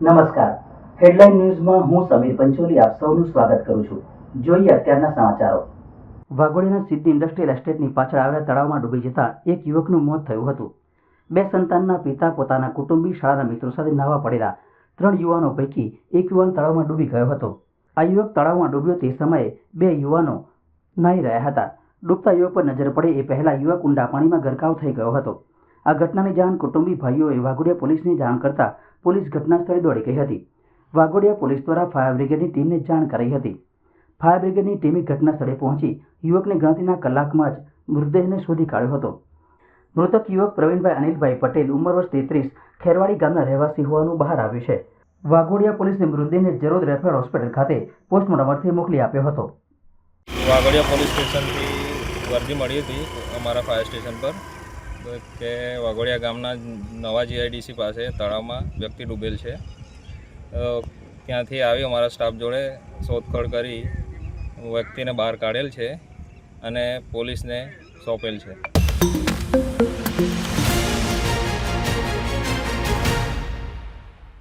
નમસ્કાર. હેડલાઇન ન્યૂઝમાં હું સમીર પંચોલી આપ સૌનું સ્વાગત કરું છું. જોઈએ અત્યારના સમાચારો. વાઘોડીના સિદ્ધિ ઇન્ડસ્ટ્રીયલ એસ્ટેટની પાછળ આવેલા તળાવમાં ડૂબી જતા એક યુવકનું મોત થયું હતું. બે સંતાનના પિતા પોતાના કુટુંબી શાળાના મિત્રો સાથે નાહવા પડેલા ત્રણ યુવાનો પૈકી એક યુવાન તળાવમાં ડૂબી ગયો હતો. આ યુવક તળાવમાં ડૂબ્યો તે સમયે બે યુવાનો નાહી રહ્યા હતા. ડૂબતા યુવક પર નજર પડે એ પહેલા યુવક ઊંડા પાણીમાં ગરકાવ થઈ ગયો હતો. આ ઘટનાની જાણ કુટુંબી ભાઈઓએ વાઘોડિયા પોલીસને જાણ કરતા પોલીસ ઘટના સ્થળે દોડી ગઈ હતી. વાઘોડિયા પોલીસ દ્વારા ફાયર બ્રિગેડની ટીમને જાણ કરાઈ હતી. ફાયર બ્રિગેડની ટીમે ઘટના સ્થળે પહોંચી યુવકને ગણતરીના કલાકમાં જ મૃતદેહને શોધી કાઢ્યો હતો. મૃતક યુવક પ્રવીણભાઈ અનિલભાઈ પટેલ ઉંમર વર્ષ તેત્રીસ, ખેરવાડી ગામના રહેવાસી હોવાનું બહાર આવ્યું છે. વાઘોડિયા પોલીસે મૃતદેહને જરોદ રેફરલ હોસ્પિટલ ખાતે પોસ્ટમોર્ટમ અર્થે મોકલી આપ્યો હતો. વાઘોડિયા પોલીસ સ્ટેશનથી વર્દી મળી હતી અમારા ફાયર સ્ટેશન પર. કે વાઘોડિયા ગામના નવા જીઆઈડીસી પાસે તળાવમાં વ્યક્તિ ડૂબેલ છે. ત્યાંથી આવી અમારા સ્ટાફ જોડે શોધખોળ કરી વ્યક્તિને બહાર કાઢેલ છે અને પોલીસને સોંપેલ છે.